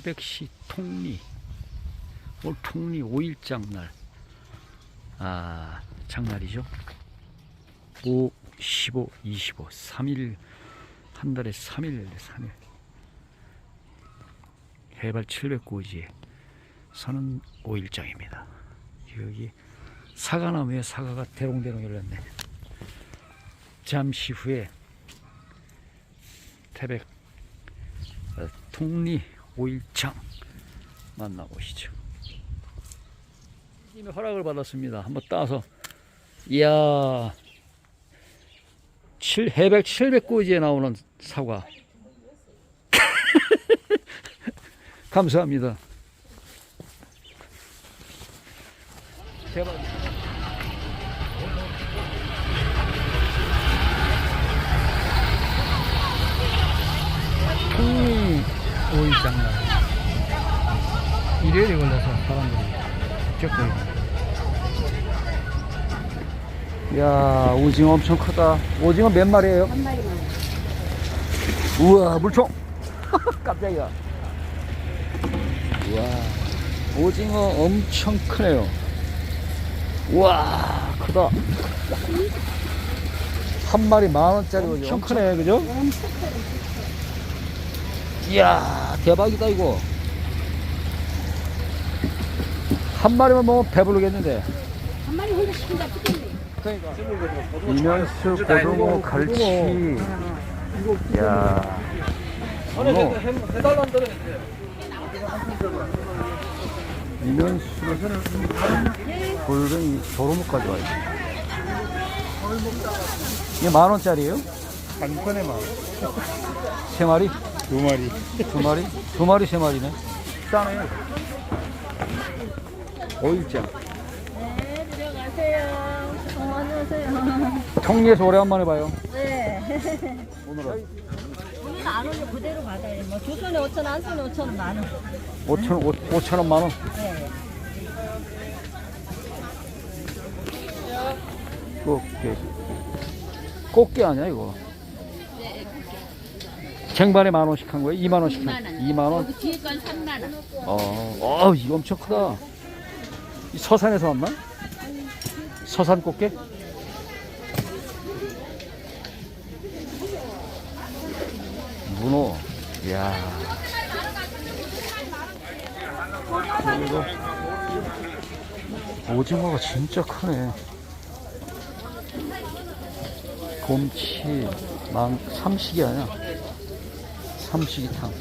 태백시 통리. 오늘 통리 5일장 날. 아, 장날이죠? 5, 15, 25 3일 한 달에 3일 3일. 해발 709지에 서는 5일장입니다. 여기 사과나무에 사과가 대롱대롱 열렸네. 잠시 후에 태백 어, 통리 5일장 만나보시죠. 님의 허락을 받았습니다. 한번 따서 이야 7, 해백 700고지에 나오는 사과 감사합니다. 대박. 통리 5일장 날 일요일에 걸려서 사람들이 적고 있네. 야 오징어 엄청 크다. 오징어 몇 마리예요? 한 마리만. 우와 물총. 깜짝이야. 우와 오징어 엄청 크네요. 우와 크다. 한 마리 만 원짜리 오징어 엄청 크네 그죠? 엄청 커요. 이야 대박이다 이거. 한 마리만 먹으면 배부르겠는데. 한 마리 혼자 시킨다 죽겠네. 그러니까 이면수 고등어 갈치. 이야. 문어. 이면수 골뱅이 도루묵까지 와있네 이게 만 원짜리예요? 한 번에 만세 마리? 두 마리. 두 마리? 두 마리 세 마리네. 싸네. 오일장. 네, 들어가세요. 어, 안녕하세요. 통리에서 오래간만에 봐요. 네. 오늘은 오늘 안 오면 그대로 받아요. 뭐 조선에 5천 원, 안 쓰면 5천 원 만 원. 5천, 5천 원만 원. 네. 꽃게. 꽃게 아니야 이거? 쟁반에 만 원씩 한 거예요? 2만 원씩 한 2만 원? 그 뒤에 건 3만 원. 어, 어, 이거 엄청 크다. 이 서산에서 왔나? 서산 꽃게? 문어. 이야. 그리고 오징어가 진짜 크네. 곰치, 망, 삼식이 아니야. 삼식이탕.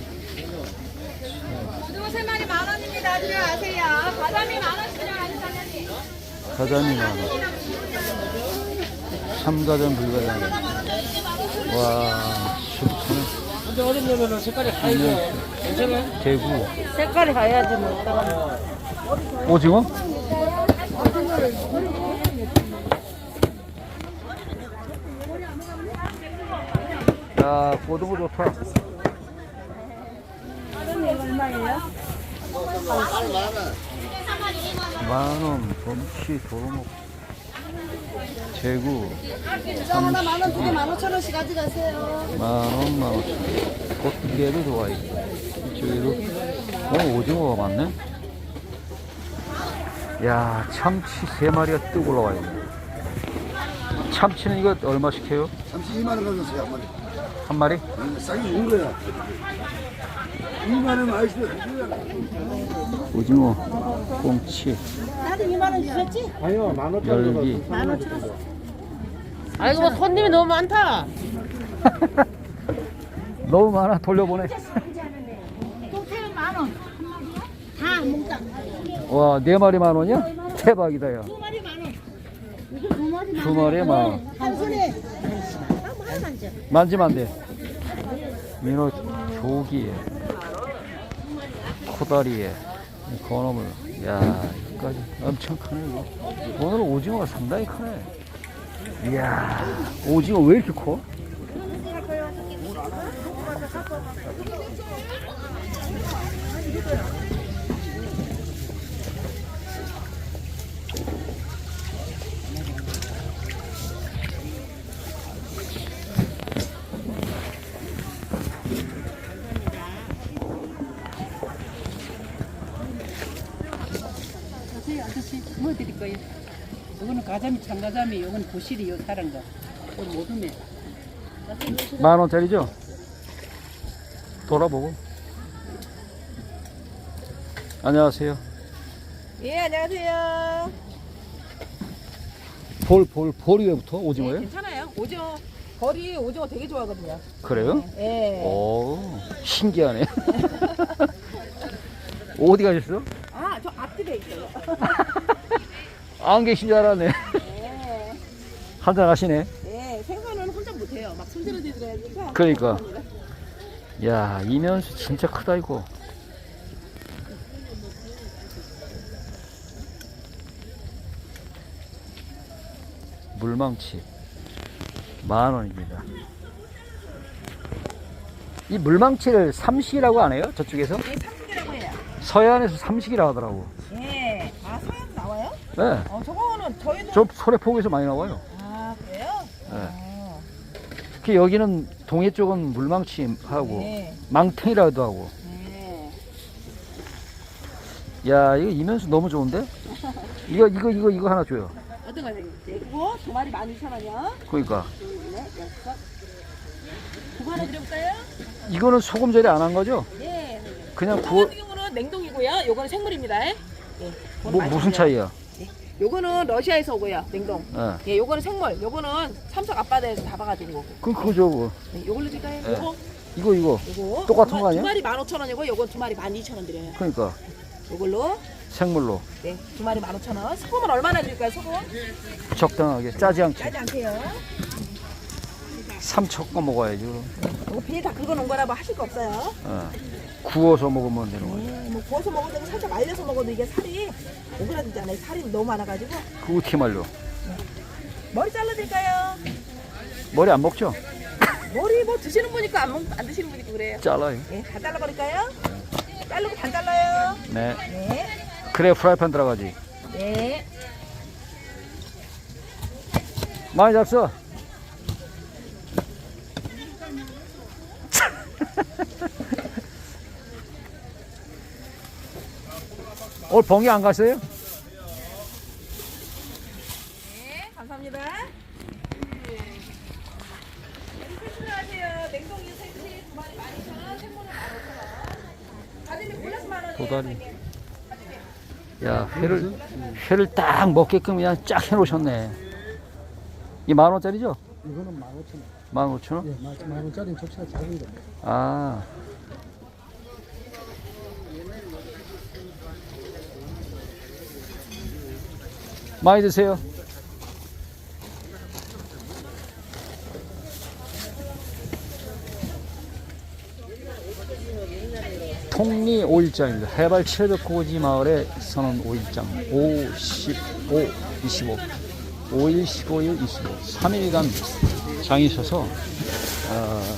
그리고 세 마리 만 원입니다. 들어가세요. 바람이 만 원씩이요, 아니 사장님. 가자미 많아. 참가전 불가전. 와, super. 근데 어렵냐면은 색깔이 하얘요. 괜찮아요? 대구. 색깔이 가야지 뭐. 오징어? 야, 고등어 좋다. 얼마예요? 만원, 봄치, 도루묵, 대구, 하나 만 원, 두개 만 오천 원씩 가져가세요. 만원, 만원. 꽃게도 좋아 있고. 이쪽에도, 어, 오징어가 많네? 야, 참치 세 마리가 뚝 올라와 있네. 참치는 이거 얼마씩 해요? 32만 원 가졌어요 한 마리. 한 마리? 음, 싸게 준 거야. 2만 원 맛있어. 오징어, 꽁치, 나도 2만 원 주셨지? 아니요, 만 오천 열기. 만원 주셨어. 아이고, 뭐 손님이 너무 많다. 너무 많아 돌려보내. 통째로 만 원. 다 몽땅. 와, 네 마리 만 원이야? 대박이다, 야. 두 마리 만 원. 이거 두 마리 만두 마리에 만 원. 한 손에. 만지면 안 돼. 민어 조기에, 코다리에, 건어물. 야, 이거까지 엄청 크네, 이거. 오늘은 오징어가 상당히 크네. 이야, 오징어 왜 이렇게 커? 가자미 참가자미, 이건 보실이 요 사는 거. 이거 모둠에. 만 원짜리죠? 돌아보고. 안녕하세요. 예, 안녕하세요. 볼, 볼, 볼이 왜부터? 네, 오징어요? 괜찮아요. 오징어. 거리 오징어 되게 좋아하거든요. 그래요? 예. 오, 신기하네. 어디 가셨어? 아, 저 앞집에 있어요. 안 계신 줄 알았네. 예. 한잔 하시네. 예, 생선은 혼자 못해요. 막 손질을 드려야 되니까. 그러니까. 야, 이면수 진짜 크다, 이거. 물망치. 만 원입니다. 이 물망치를 삼식이라고 안 해요? 저쪽에서? 예, 삼식이라고 해요. 서해안에서 삼식이라고 하더라고. 예. 아? 네. 어, 저거는 저희는. 저 소래포구에서 많이 나와요. 아, 그래요? 네. 어, 특히 여기는 동해 쪽은 물망치하고 네. 망탱이라고도 하고. 네. 야, 이거 이면수 너무 좋은데? 이거, 이거, 이거, 이거 하나 줘요. 어떤 거 되겠지? 그거 두 마리 12,000원이요. 그러니까. 둘, 넷, 여섯. 그거 하나 드려볼까요? 이거는 소금 절이 안 한 거죠? 예. 그냥 이거 구워, 같은 경우는 냉동이고요. 요거는 생물입니다. 예. 그건 뭐, 무슨 드려요. 차이야? 요거는 러시아에서 오고요. 냉동. 예. 예, 요거는 생물. 요거는 삼척 앞바다에서 잡아가지고 오고. 그럼 그거 줘, 그거. 네, 요걸로 드릴까요? 네. 요거, 이거, 이거. 요거. 똑같은 두거 아니야? 마- 두 마리 15,000원이고, 요건 두 마리 12,000원 드려요. 그러니까. 요걸로. 생물로. 네, 두 마리 15,000원. 소금은 얼마나 드릴까요, 소금? 적당하게. 짜지 않게. 짜지 않게요. 삼척 거 먹어야지, 그럼. 요거 비닐 다 긁어 놓은 거라 뭐 하실 거 없어요. 예. 구워서 먹으면 되는. 네, 뭐 구워서 먹어도 되고 살짝 말려서 먹어도 이게 살이 오그라들잖아요. 살이 너무 많아가지고. 그거 어떻게 말려? 머리 잘라드릴까요? 머리 안 먹죠? 머리 뭐 드시는 분이니까 안, 먹, 안 드시는 분이고 그래요. 잘라요. 네, 다 잘라버릴까요? 자르고 반 잘라요. 네. 네. 그래, 프라이팬 들어가지. 네. 많이 잡숴. 오늘 봉이 안 갔어요? 네, 감사합니다. 안녕하세요. 냉동 유생치 두 마리 12,000원, 생물은 15,000원. 가슴이 골라서 만 원. 도다리. 야, 회를, 회를 딱 먹게끔 그냥 쫙 해놓으셨네. 이 만 원짜리죠? 이거는 15,000원. 만 오천 원? 예, 만 원짜리는 접시가 작은 거. 아. 많이 드세요. 통리 5일장입니다. 해발 700고지 마을에 서는 5일장. 5, 15, 25. 5일, 15일, 25. 3일간 장이 서서 어,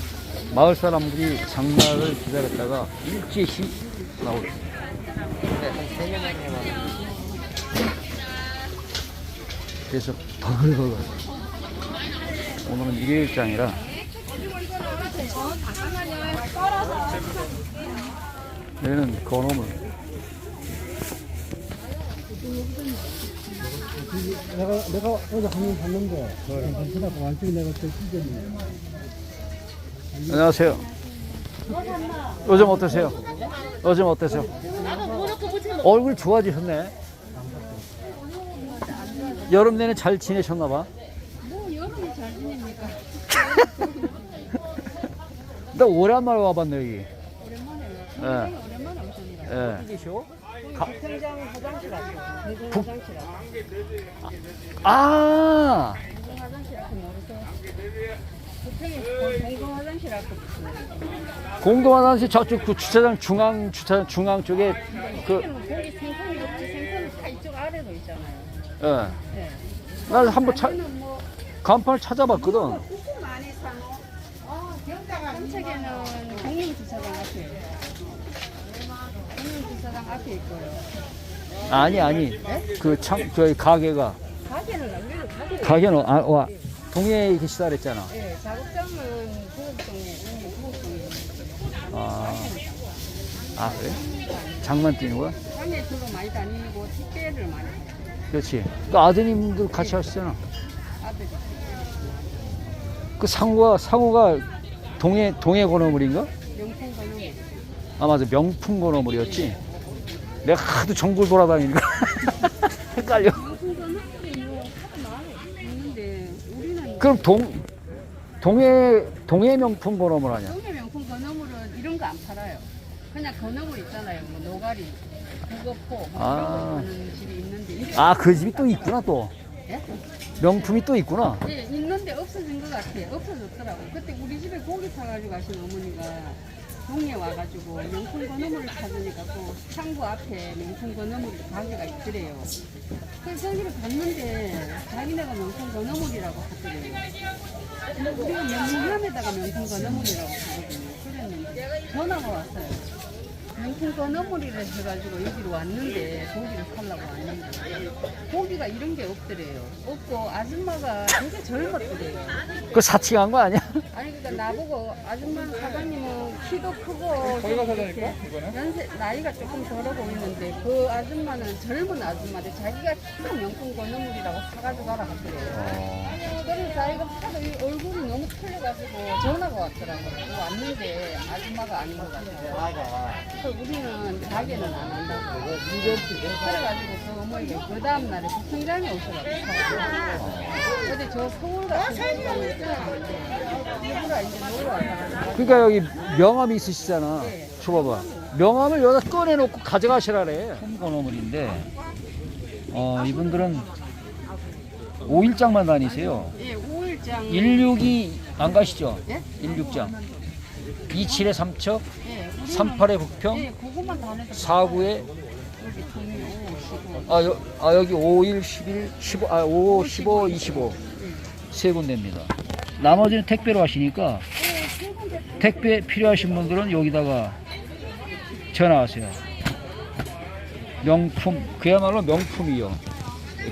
마을 사람들이 장날을 기다렸다가 일제히 나 올 그래서 버글버글 오늘은 일요일장이라. 여기는 건어물. 내가 내가 어제 한번 봤는데 괜찮다고 완전히 내가 그 시점이 안녕하세요. 요즘 어떠세요? 요즘 어떠세요? 얼굴 좋아지셨네 여름 내내 잘 지내셨나 봐 뭐 여름이 잘 지냅니까? 나 오랜만에 와봤네 여기 예. 오랜만에 오셨네요. 예. 계셔? 대장 화장실 앞에. 대장 북- 화장실 앞에. 아 공공 화장실 앞에 모르세요? 부평에 공공 화장실 앞에 공동 화장실 저쪽 그 주차장 중앙 주차장 중앙 쪽에 그 거기 생선이 없 예. 네. 나 한번 차, 뭐 간판을 찾아봤거든. 삼척에는 공영주차장 앞에 공영주차장 앞에 있고요. 아니 아니 그참 저희 가게가 가게는 가게. 가게는 아, 와 동해에 계시다 그랬잖아. 네, 작업장은 아, 아 그래? 장만 뛰는 거야? 밤에 주로 많이 많이 다니고 택배를 많이. 그렇지. 그 아드님도 같이 하시잖아. 그 상호가 상호가 동해 동해 건어물인가? 명품 건어물. 아 맞아 명품 건어물이었지. 내가 하도 전국을 돌아다니니까 헷갈려. 그럼 동 동해 동해 명품 건어물 아니야? 동해 명품 건어물은 이런 거 안 팔아요. 그냥 건어물 있잖아요. 뭐 노가리, 북어포 뭐 아. 이런 거 파는 집이 있는데 이게 아 그 집이 또 있구나 또. 예? 명품이 또 있구나. 예, 있는데 없어진 것 같아요. 없어졌더라고. 그때 우리 집에 고기 사가지고 가신 어머니가 동네 와가지고 명품 건어물을 찾으니까 그 창고 앞에 명품 건어물 가게가 있더래요. 그래서 거기를 갔는데 자기네가 명품 건어물이라고 하더래요. 근데 우리가 명함에다가 명품 건어물이라고 하거든요. 그랬는데 전화가 왔어요. 명품 건어물이라 해가지고 여기로 왔는데 고기를 살라고 왔는데 고기가 이런 게 없더래요. 없고 아줌마가 되게 젊었더래요. 그 사칭한 거 아니야? 아니 그러니까 나보고 아줌마 사장님은 키도 크고 저희가 사장니까 연세 나이가 조금 덜어 보이는데 그 아줌마는 젊은 아줌마인데 자기가 키도 명품 건어물이라고 사가지고 가라 하더래요. 그래서 자기가 하도 이 얼굴이 너무 틀려가지고 전화가 왔더라고요. 왔는데 아줌마가 아닌 것 같아요. 그래서 우리는 가게는 안 한다고. 그래가지고 그 어머니가 그 다음날에 부통이랑에 오셔가지고 사가지고 근데 저 서울 같은 경우에 있었는데 일부러 이제 놀러 와서 그러니까 여기 명함이 있으시잖아. 줘봐봐. 명함을 여기다 꺼내놓고 가져가시라래. 건어물인데 어 이분들은 5일장만 다니세요. 예, 5일장 162안 가시죠? 예? 16장. 27에 삼척, 예, 우리는 38에 북평, 예, 그것만 다 해서 49에 여기 동네 오시고 아, 여, 아 여기 5, 1, 11, 15, 아 5, 15, 25 세 군데입니다. 나머지는 택배로 하시니까 택배 필요하신 분들은 여기다가 전화하세요. 명품 그야말로 명품이요.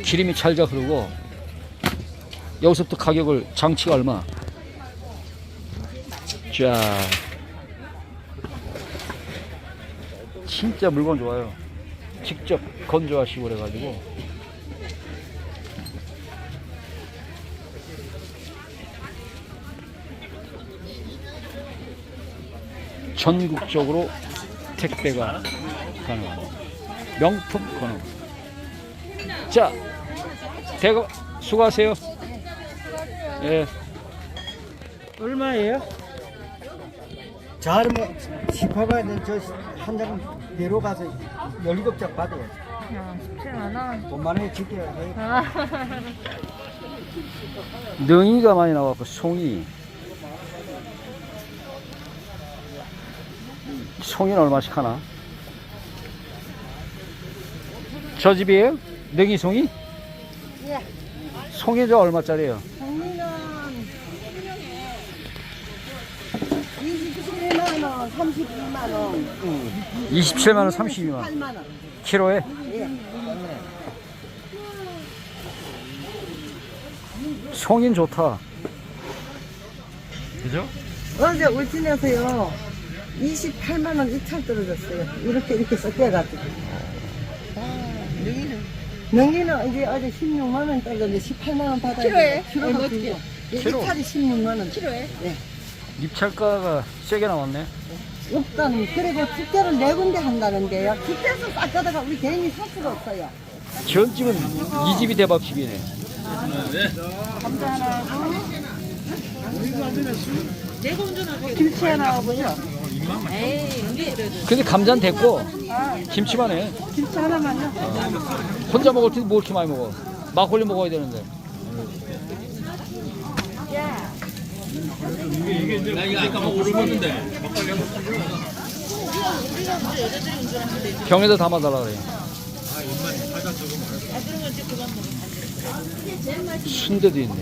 기름이 잘잘 흐르고 여기서부터 가격을 장치가 얼마? 자, 진짜 물건 좋아요. 직접 건조하시고 그래가지고 전국적으로 택배가 가능합니다. 명품 건어. 자, 대거 수고하세요. 예. 얼마예요? 잘 뭐 짚어봐야 저한 장 내로 가서 17장 받아요. 야, 17만 원. 돈 많이 줄게요. 능이가 많이 나왔고 송이 송이는 얼마씩 하나? 저 집이에요? 능이 송이? 예. 송이 저 얼마짜리예요? 정리는 27만 원, 32만 원, 27만 원, 32만 원. 8만 원. 키로에? 송인 좋다. 그죠? 어제 울진에서요 28만 원 이창 떨어졌어요. 이렇게 이렇게 섞여가지고. 능이는? 능이는 이제 어제 16만 원 떨어졌는데 18만 원 받아야 키로에? 키로가 얼마씩이요? 키로. 이탈이 16만 원. 키로에 입찰가가 세게 나왔네. 없다는 그리고 축제를 네 군데 한다는데요. 축제에서 싹 가다가 우리 개인이 살 수가 없어요. 전 집은 이 집이 대박집이네. 김치 하나 하고요. 근데 감자는 됐고 김치만 해. 김치 하나만요. 혼자 먹을 때뭐 이렇게 많이 먹어? 막걸리 먹어야 되는데. 나 이거 아까 막 오를 봤는데. 병에다 담아달라 그래. 순대도 있네.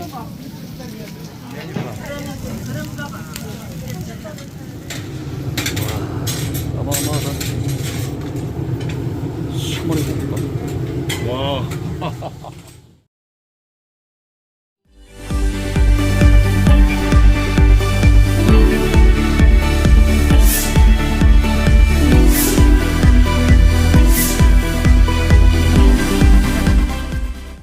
와, 어마어마하다. 수모리 볶음밥. 와.